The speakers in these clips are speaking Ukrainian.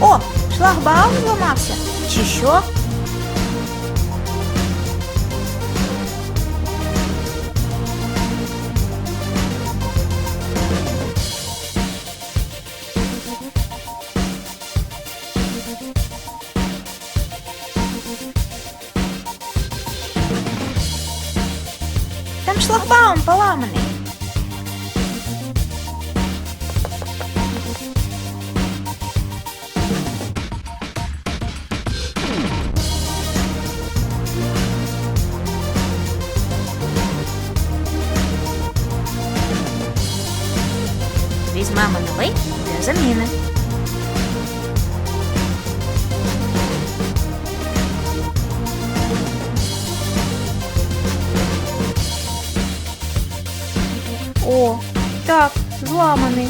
О, шлагбаум зламався. Чи що? Там шлагбаум поламаний. Візьмемо новий для заміни. О, так, зламаний.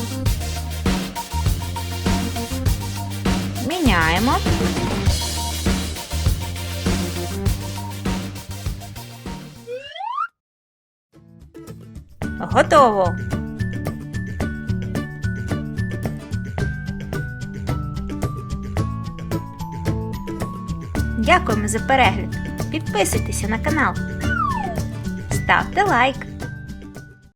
Міняємо. Готово. Дякуємо за перегляд. Підписуйтеся на канал. Ставте лайк.